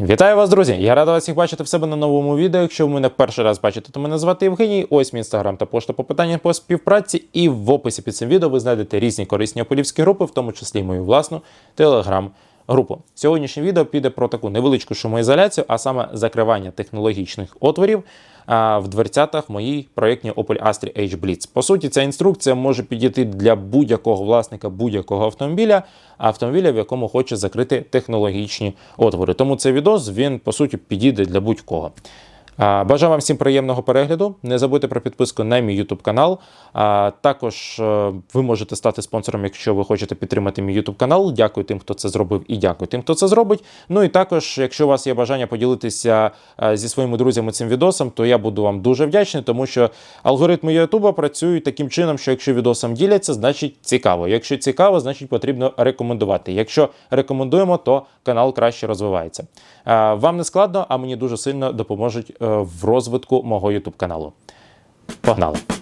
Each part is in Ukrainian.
Вітаю вас, друзі! Я радий вас всіх бачити в себе на новому відео. Якщо ви мене перший раз бачите, то мене звати Євгеній. Ось мій інстаграм та пошта по питанням по співпраці. І в описі під цим відео ви знайдете різні корисні ополівські групи, в тому числі мою власну телеграм-групу. Сьогоднішнє відео піде про таку невеличку шумоізоляцію, а саме закривання технологічних отворів в дверцятах моїй проєктній Opel Astra H Blitz. По суті, ця інструкція може підійти для будь-якого власника будь-якого автомобіля, автомобіля, в якому хоче закрити технологічні отвори. Тому цей відос він по суті підійде для будь-кого. Бажаю вам всім приємного перегляду. Не забудьте про підписку на мій YouTube канал. Також е, ви можете стати спонсором, якщо ви хочете підтримати мій YouTube канал. Дякую тим, хто це зробив, і дякую тим, хто це зробить. Ну і також, якщо у вас є бажання поділитися е, зі своїми друзями цим відосом, то я буду вам дуже вдячний, тому що алгоритми YouTube працюють таким чином, що якщо відосом діляться, значить цікаво. Якщо цікаво, значить потрібно рекомендувати. Якщо рекомендуємо, то канал краще розвивається. Е, Вам не складно, а мені дуже сильно допоможуть в розвитку мого YouTube каналу. Погнали!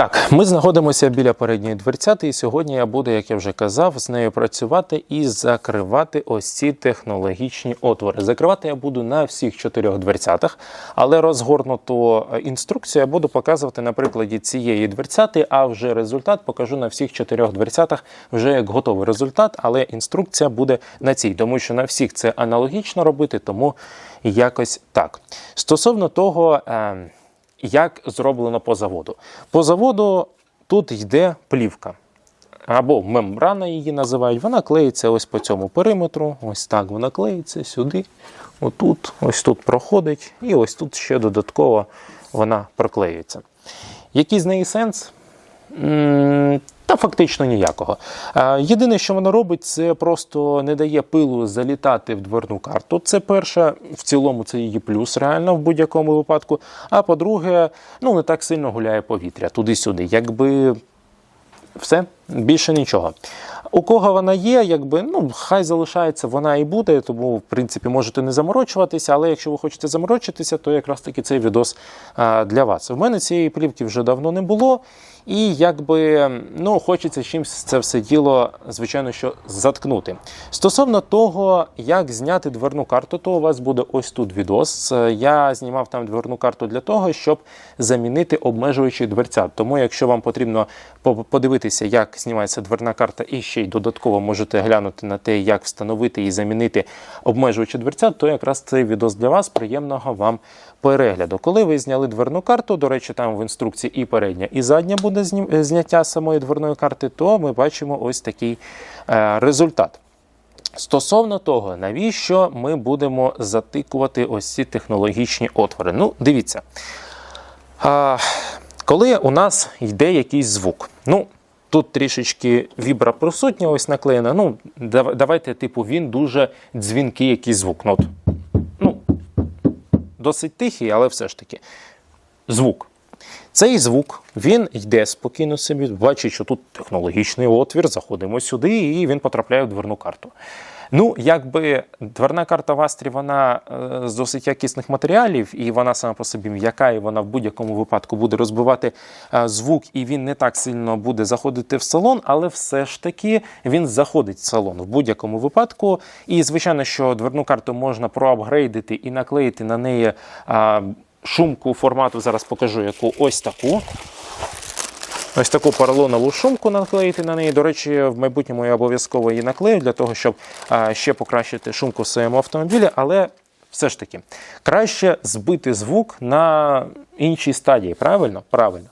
Так, ми знаходимося біля передньої дверцяти, і сьогодні я буду, як я вже казав, з нею працювати і закривати ось ці технологічні отвори. Закривати я буду на всіх чотирьох дверцятах, але розгорнуту е, інструкцію я буду показувати на прикладі цієї дверцяти, а вже результат покажу на всіх чотирьох дверцятах вже як готовий результат, але інструкція буде на цій, тому що на всіх це аналогічно робити, тому якось так. Стосовно того. Як зроблено по заводу. По заводу тут йде плівка. Або мембрана її називають, вона клеїться ось по цьому периметру. Ось так вона клеїться сюди, отут, ось тут проходить, і ось тут ще додатково вона проклеюється. Який з неї сенс? Та фактично ніякого. Е, Єдине, що воно робить, це просто не дає пилу залітати в дверну карту. Це перше, в цілому це її плюс реально в будь-якому випадку. А по-друге, ну не так сильно гуляє повітря туди-сюди. Якби все, більше нічого. У кого вона є, якби ну хай залишається, вона і буде, тому в принципі можете не заморочуватися. Але якщо ви хочете заморочитися, то якраз таки цей відос а, для вас. В мене цієї плівки вже давно не було, і якби ну хочеться чимось це все діло, звичайно, що заткнути. Стосовно того, як зняти дверну карту, то у вас буде ось тут відос. Я знімав там дверну карту для того, щоб замінити обмежуючі дверцят. Тому, якщо вам потрібно подивитися, як знімається дверна карта, і ще й додатково можете глянути на те, як встановити і замінити обмежуючі дверцят, то якраз цей відос для вас. Приємного вам перегляду. Коли ви зняли дверну карту, до речі, там в інструкції і передня, і задня буде знім- е, зняття самої дверної карти, то ми бачимо ось такий е, результат. Стосовно того, навіщо ми будемо затикувати ось ці технологічні отвори. Ну, дивіться. Коли у нас йде якийсь звук, ну, тут трішечки вібра присутня, ось наклеєна. Ну, давайте, типу, він дуже дзвінкий якийсь звук. Ну, ну, досить тихий, але все ж таки. Звук. Цей звук він йде спокійно собі, бачить, що тут технологічний отвір, заходимо сюди, і він потрапляє в дверну карту. Ну, якби дверна карта в Астрі, вона е, з досить якісних матеріалів, і вона сама по собі м'яка, і вона в будь-якому випадку буде розбивати е, звук, і він не так сильно буде заходити в салон, але все ж таки він заходить в салон в будь-якому випадку. І звичайно, що дверну карту можна проапгрейдити і наклеїти на неї. Шумку формату зараз покажу, яку ось таку. Ось таку поролонову шумку наклеїти на неї. До речі, в майбутньому я обов'язково її наклею для того, щоб ще покращити шумку в своєму автомобілі, але все ж таки краще збити звук на іншій стадії. Правильно? Правильно.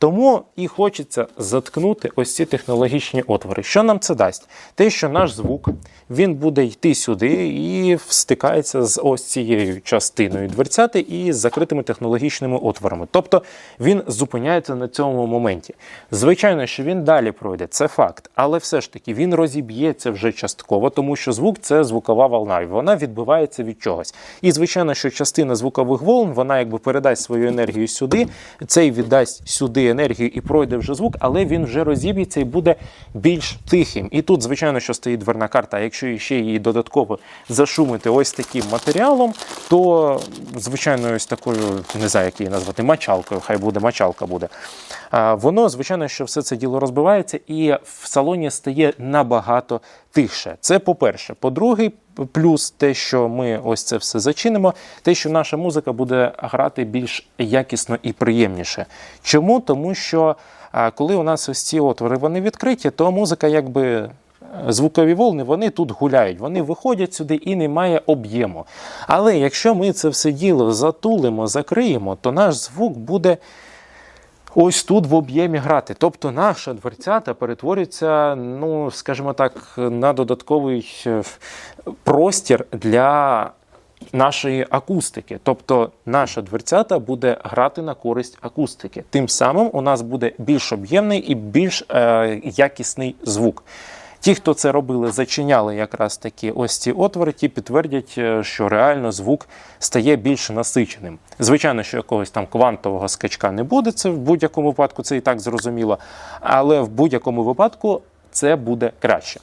Тому і хочеться заткнути ось ці технологічні отвори. Що нам це дасть? Те, що наш звук він буде йти сюди і стикається з ось цією частиною дверцяти і з закритими технологічними отворами. Тобто він зупиняється на цьому моменті. Звичайно, що він далі пройде, це факт, але все ж таки він розіб'ється вже частково, тому що звук це звукова волна, і вона відбивається від чогось. І звичайно, що частина звукових волн вона якби передасть свою енергію сюди, цей віддасть сюди енергію і пройде вже звук, але він вже розіб'ється і буде більш тихим. І тут, звичайно, що стоїть дверна карта. А якщо ще її додатково зашумити ось таким матеріалом, то звичайно, ось такою, не знаю, як її назвати, мачалкою, хай буде мачалка буде. Воно, звичайно, що все це діло розбивається, і в салоні стає набагато тихше. Це по-перше. По-друге, плюс те, що ми ось це все зачинимо, те, що наша музика буде грати більш якісно і приємніше. Чому? Тому що коли у нас ось ці отвори вони відкриті, то музика якби. Звукові волни вони тут гуляють, вони виходять сюди і немає об'єму. Але якщо ми це все діло затулимо, закриємо, то наш звук буде ось тут в об'ємі грати. Тобто наша дверцята перетворюється, ну, скажімо так, на додатковий е, простір для нашої акустики. Тобто наша дверцята буде грати на користь акустики. Тим самим у нас буде більш об'ємний і більш е, якісний звук. Ті, хто це робили, зачиняли якраз такі ось ці отвори, ті підтвердять, е, що реально звук стає більш насиченим. Звичайно, що якогось там квантового скачка не буде, це в будь-якому випадку це і так зрозуміло. Але в будь-якому випадку це буде краще.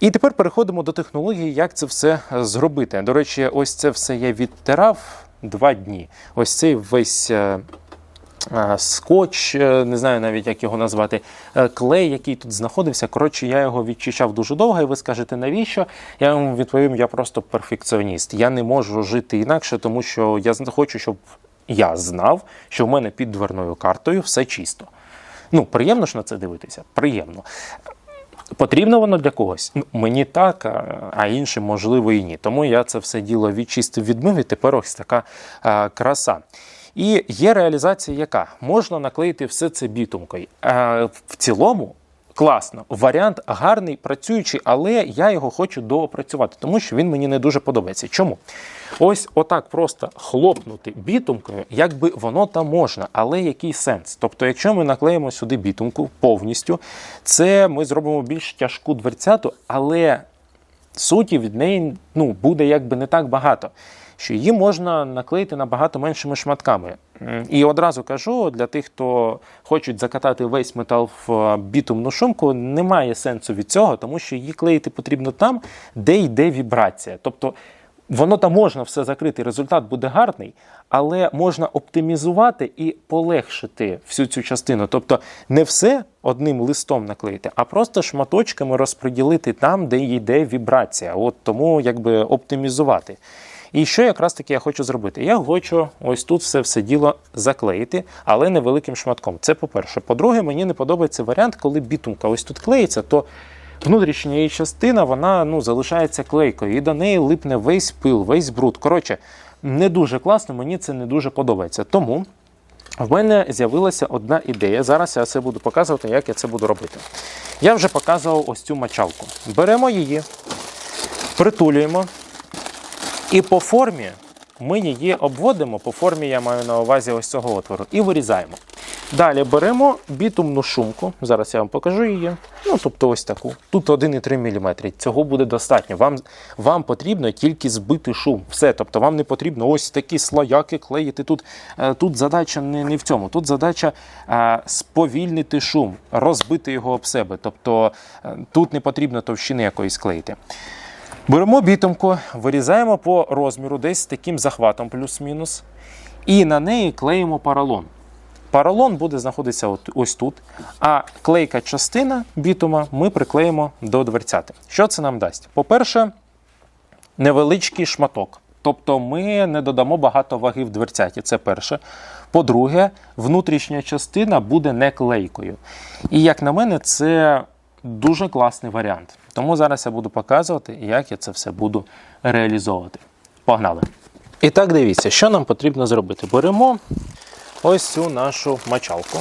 І тепер переходимо до технології, як це все зробити. До речі, ось це все я відтирав два дні. Ось цей весь. Е, Скотч, е, не знаю навіть, як його назвати, е, клей, який тут знаходився. Коротше, я його відчищав дуже довго, і ви скажете, навіщо? Я вам відповім, я просто перфекціоніст. Я не можу жити інакше, тому що я хочу, щоб я знав, що в мене під дверною картою все чисто. Ну, приємно ж на це дивитися? Приємно. Потрібно воно для когось? Ну, мені так, а- іншим, можливо, і ні. Тому я це все діло відчистив, відмив, і тепер ось така краса. І є реалізація, яка можна наклеїти все це бітумкою. А, в цілому. Класно, варіант гарний, працюючий, але я його хочу доопрацювати, тому що він мені не дуже подобається. Чому? Ось отак просто хлопнути бітумкою, якби воно там можна, але який сенс? Тобто, якщо ми наклеїмо сюди бітумку повністю, це ми зробимо більш тяжку дверцяту, але суті від неї ну, буде якби не так багато. Що її можна наклеїти набагато меншими шматками. І одразу кажу для тих, хто хочуть закатати весь метал в е, бітумну шумку, немає сенсу від цього, тому що її клеїти потрібно там, де йде вібрація. Тобто воно там можна все закрити, результат буде гарний, але можна оптимізувати і полегшити всю цю частину. Тобто не все одним листом наклеїти, а просто шматочками розподілити там, де йде вібрація. От тому якби оптимізувати. І що якраз таки я хочу зробити? Я хочу ось тут все все діло заклеїти, але невеликим шматком. Це по-перше. По-друге, мені не подобається варіант, коли бітумка ось тут клеїться, то внутрішня її частина вона ну, залишається клейкою, і до неї липне весь пил, весь бруд. Коротше, не дуже класно, мені це не дуже подобається. Тому в мене з'явилася одна ідея. Зараз я це буду показувати, як я це буду робити. Я вже показував ось цю мочалку. Беремо її, притулюємо. І по формі ми її обводимо, по формі я маю на увазі ось цього отвору, і вирізаємо. Далі беремо бітумну шумку, зараз я вам покажу її. Ну, тобто ось таку. Тут 1,3 мм. Цього буде достатньо. Вам, вам потрібно тільки збити шум. Все. Тобто вам не потрібно ось такі слояки клеїти. Тут, е, тут задача не, не в цьому. Тут задача е, сповільнити шум, розбити його об себе. Тобто е, тут не потрібно товщини якоїсь клеїти. Беремо бітумку, вирізаємо по розміру, десь таким захватом плюс-мінус, і на неї клеїмо поролон. Поролон буде знаходитися ось тут, а клейка частина бітума ми приклеїмо до дверцяти. Що це нам дасть? По-перше, невеличкий шматок. Тобто ми не додамо багато ваги в дверцяті. Це перше. По-друге, внутрішня частина буде не клейкою. І як на мене, це дуже класний варіант. Тому зараз я буду показувати, як я це все буду реалізовувати. Погнали! І так, дивіться, що нам потрібно зробити. Беремо ось цю нашу мочалку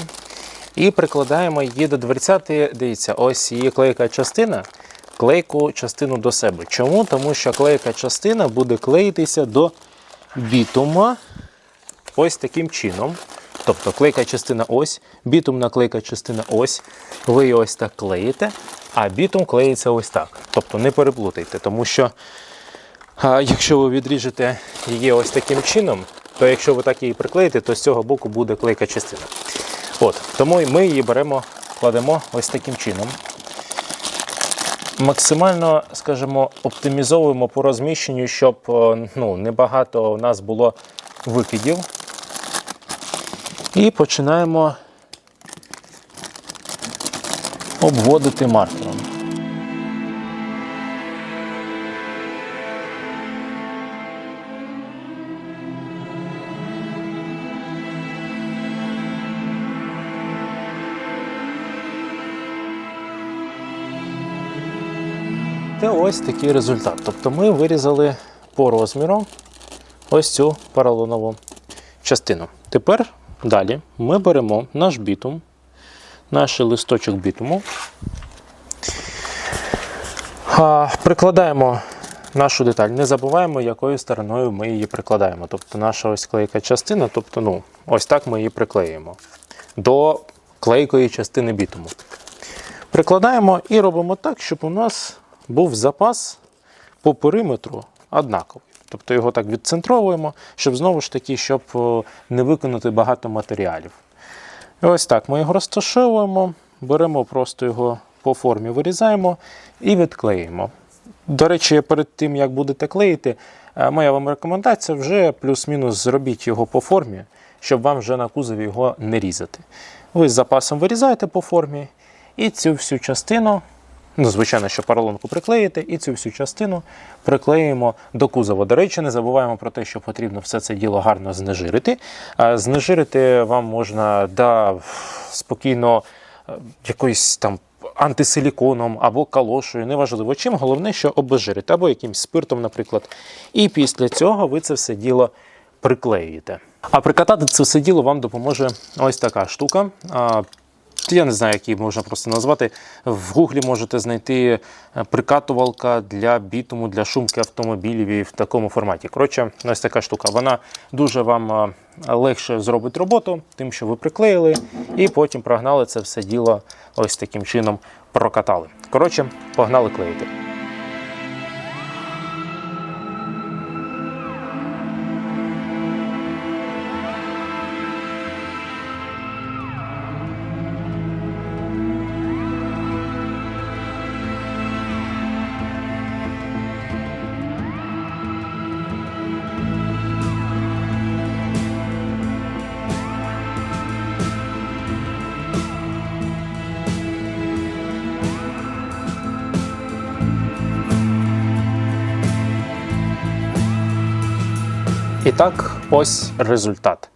і прикладаємо її до дверцяти. Дивіться, ось її клейка частина, клейку частину до себе. Чому? Тому що клейка частина буде клеїтися до бітума ось таким чином. Тобто клейка частина ось, бітумна клейка частина ось. Ви її ось так клеїте, а бітум клеїться ось так. Тобто не переплутайте, тому що а, якщо ви відріжете її ось таким чином, то якщо ви так її приклеїте, то з цього боку буде клейка частина. От, тому ми її беремо, кладемо ось таким чином. Максимально, скажімо, оптимізовуємо по розміщенню, щоб е, ну, небагато у нас було викидів. І починаємо обводити маркером. Це ось такий результат. Тобто ми вирізали по розміру ось цю поролонову частину. Тепер далі ми беремо наш бітум, наш листочок бітуму, прикладаємо нашу деталь. Не забуваємо, якою стороною ми її прикладаємо. Тобто наша ось клейка частина, тобто, ну, ось так ми її приклеїмо до клейкої частини бітуму. Прикладаємо і робимо так, щоб у нас був запас по периметру однаковий. Тобто його так відцентровуємо, щоб знову ж таки, щоб не виконати багато матеріалів. І ось так ми його розташовуємо, беремо просто його по формі, вирізаємо і відклеїмо. До речі, перед тим, як будете клеїти, е, моя вам рекомендація вже плюс-мінус зробіть його по формі, щоб вам вже на кузові його не різати. Ви з запасом вирізаєте по формі і цю всю частину Ну, звичайно, що поролонку приклеїте, і цю всю частину приклеїмо до кузова. До речі, не забуваємо про те, що потрібно все це діло гарно знежирити. Знежирити вам можна да, спокійно е, якоюсь там антисиліконом або калошею, неважливо чим. Головне, що обезжирити, або якимсь спиртом, наприклад. І після цього ви це все діло приклеюєте. А прикатати це все діло вам допоможе ось така штука. Я не знаю, які можна просто назвати. В гуглі можете знайти е, прикатувалка для бітуму, для шумки автомобілів і в такому форматі. Коротше, ось така штука. Вона дуже вам е, легше зробить роботу, тим, що ви приклеїли, і потім прогнали це все діло ось таким чином прокатали. Коротше, погнали клеїти. І так, ось результат.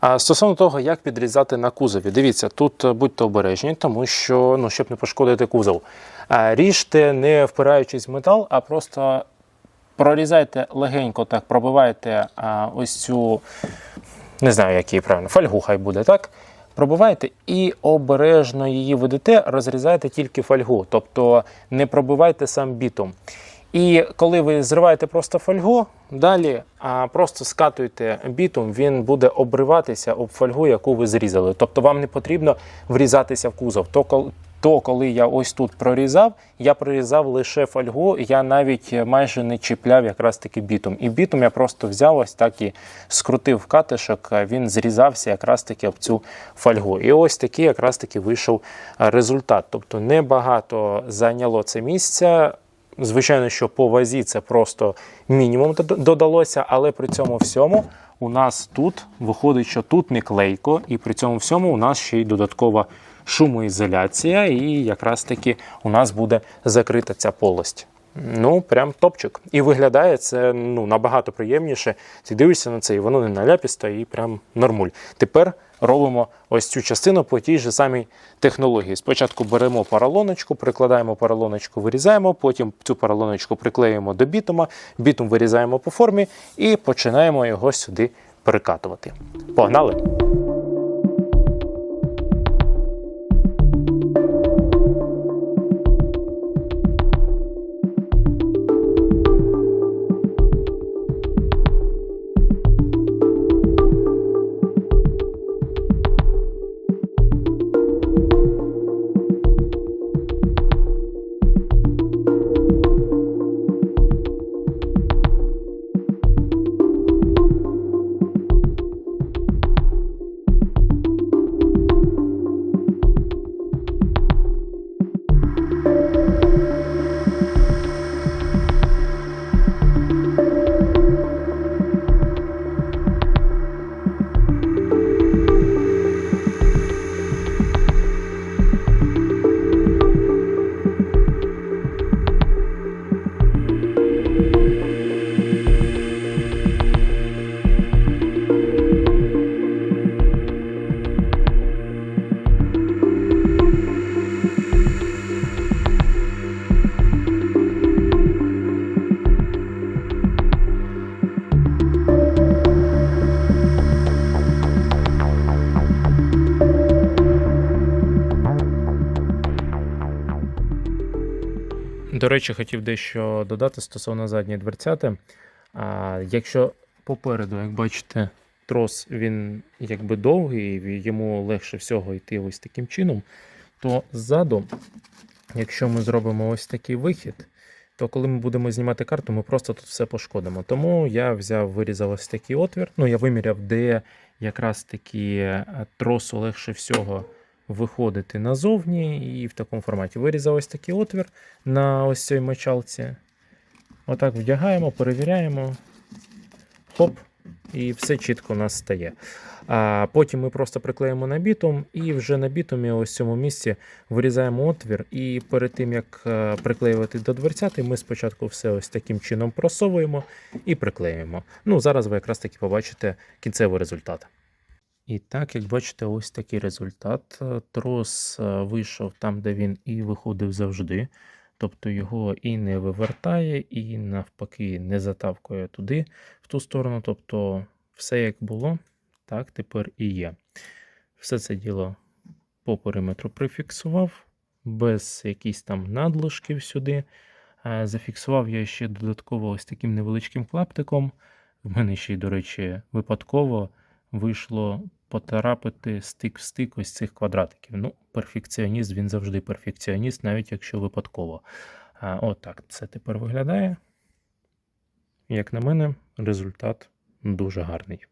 А стосовно того, як підрізати на кузові, дивіться, тут е, будьте обережні, тому що ну, щоб не пошкодити кузов. Ріжте, не впираючись в метал, а просто прорізайте легенько, так пробивайте а, ось цю, не знаю, який правильно, фольгу хай буде, так? Пробивайте і обережно її ведете, розрізайте тільки фольгу, тобто не пробивайте сам бітум. І коли ви зриваєте просто фольгу, далі а, просто скатуєте бітум, він буде обриватися об фольгу, яку ви зрізали. Тобто вам не потрібно врізатися в кузов. То, коли, я ось тут прорізав, я прорізав лише фольгу, я навіть майже не чіпляв якраз таки бітум. І бітум я просто взяв ось так і скрутив катишок, він зрізався якраз таки об цю фольгу. І ось такий якраз таки вийшов результат. Тобто небагато зайняло це місця. Звичайно, що по вазі це просто мінімум додалося, але при цьому всьому у нас тут виходить, що тут не клейко, і при цьому всьому у нас ще й додаткова шумоізоляція, і якраз таки у нас буде закрита ця полость. Ну, прям топчик. І виглядає це ну, набагато приємніше. Ти дивишся на це, і воно не наляпісто, і прям нормуль. Тепер робимо ось цю частину по тій же самій технології. Спочатку беремо поролоночку, прикладаємо поролоночку, вирізаємо, потім цю поролоночку приклеюємо до бітума, бітум вирізаємо по формі і починаємо його сюди перекатувати. Погнали! До речі, хотів дещо додати стосовно задньої дверцяти. А, якщо попереду, як бачите, трос він якби довгий, йому легше всього йти ось таким чином, то ззаду, якщо ми зробимо ось такий вихід, то коли ми будемо знімати карту, ми просто тут все пошкодимо. Тому я взяв, вирізав ось такий отвір. Ну, я виміряв, де якраз таки е, тросу легше всього виходити назовні, і в такому форматі. Вирізав ось такий отвір на ось цій мочалці. Отак вдягаємо, перевіряємо. Хоп, і все чітко у нас стає. А потім ми просто приклеїмо на бітум, і вже на бітумі, ось цьому місці, вирізаємо отвір. І перед тим як е, приклеювати до дверцяти, ми спочатку все ось таким чином просовуємо і приклеюємо. Ну, зараз ви якраз таки побачите кінцевий результат. І так, як бачите, ось такий результат. Е, Трос е, вийшов там, де він і виходив завжди. Тобто його і не вивертає, і навпаки не затавкує туди, в ту сторону. Тобто, все як було, так тепер і є. Все це діло по периметру прифіксував, без якихось там надлишків сюди. Е, Зафіксував я ще додатково ось таким невеличким клаптиком. В мене ще й, до речі, випадково вийшло потрапити стик в стик ось цих квадратиків. Ну, перфекціоніст, він завжди перфекціоніст, навіть якщо випадково. А, Отак це тепер виглядає. Як на мене, результат дуже гарний.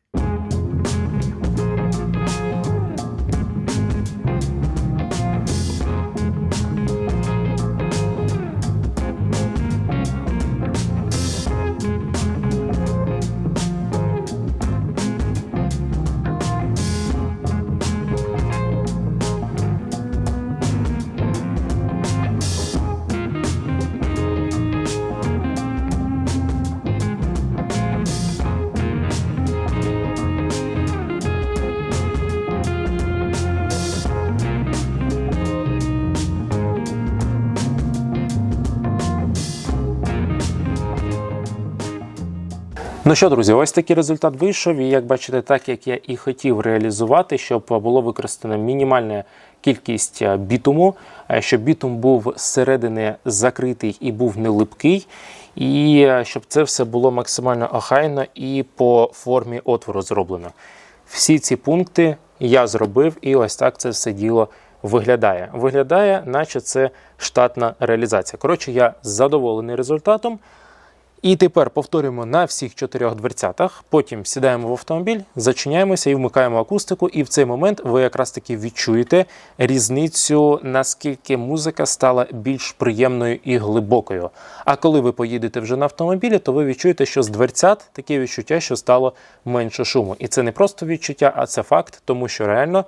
Ну що, друзі, ось такий результат вийшов. І як бачите, так як я і хотів реалізувати, щоб було використано мінімальна кількість е, бітуму, е, щоб бітум був зсередини закритий і був не липкий, і е, щоб це все було максимально охайно і по формі отвору зроблено. Всі ці пункти я зробив, і ось так це все діло виглядає. Виглядає, наче це штатна реалізація. Коротше, я задоволений результатом. І тепер повторюємо на всіх чотирьох дверцятах. Потім сідаємо в автомобіль, зачиняємося і вмикаємо акустику. І в цей момент ви якраз таки відчуєте різницю, наскільки музика стала більш приємною і глибокою. А коли ви поїдете вже на автомобілі, то ви відчуєте, що з дверцят таке відчуття, що стало менше шуму. І це не просто відчуття, а це факт, тому що реально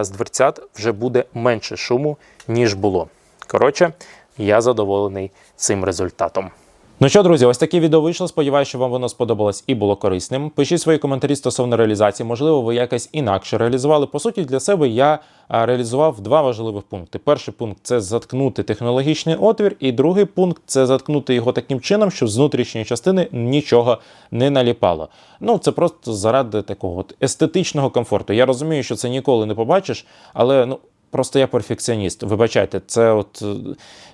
з дверцят вже буде менше шуму, ніж було. Коротше, я задоволений цим результатом. Ну що, друзі, ось таке відео вийшло. Сподіваюся, що вам воно сподобалось і було корисним. Пишіть свої коментарі стосовно реалізації. Можливо, ви якось інакше реалізували. По суті, для себе я реалізував два важливих пункти. Перший пункт це заткнути технологічний отвір, і другий пункт це заткнути його таким чином, щоб з внутрішньої частини нічого не наліпало. Ну, це просто заради такого от естетичного комфорту. Я розумію, що це ніколи не побачиш, але ну. Просто я перфекціоніст. Вибачайте, це от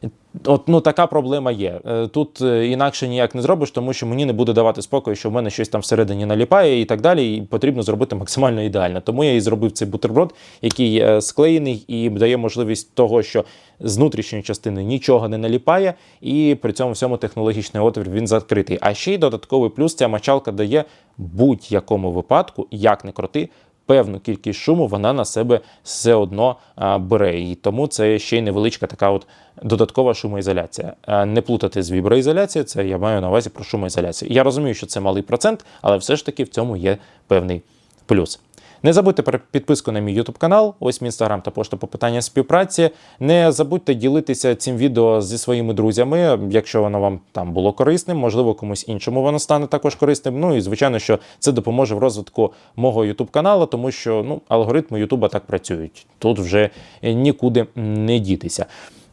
е, от ну така проблема є. Е, Тут е, інакше ніяк не зробиш, тому що мені не буде давати спокою, що в мене щось там всередині наліпає і так далі. І потрібно зробити максимально ідеально. Тому я і зробив цей бутерброд, який е, склеєний і дає можливість того, що з внутрішньої частини нічого не наліпає, і при цьому всьому технологічний отвір він закритий. А ще й додатковий плюс ця мочалка дає будь-якому випадку, як не крути, певну кількість шуму вона на себе все одно бере. І тому це ще й невеличка така от додаткова шумоізоляція. Не плутати з віброізоляцією, це я маю на увазі про шумоізоляцію. Я розумію, що це малий процент, але все ж таки в цьому є певний плюс. Не забудьте про підписку на мій YouTube канал, ось мій інстаграм та пошта по питанням співпраці. Не забудьте ділитися цим відео зі своїми друзями, якщо воно вам там було корисним, можливо, комусь іншому воно стане також корисним. Ну і звичайно, що це допоможе в розвитку мого YouTube каналу, тому що ну, алгоритми Ютуба так працюють. Тут вже нікуди не дітися.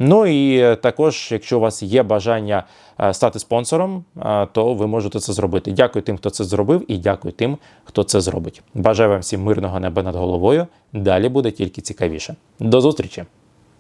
Ну і також, якщо у вас є бажання е, стати спонсором, е, то ви можете це зробити. Дякую тим, хто це зробив, і дякую тим, хто це зробить. Бажаю вам всім мирного неба над головою. Далі буде тільки цікавіше. До зустрічі!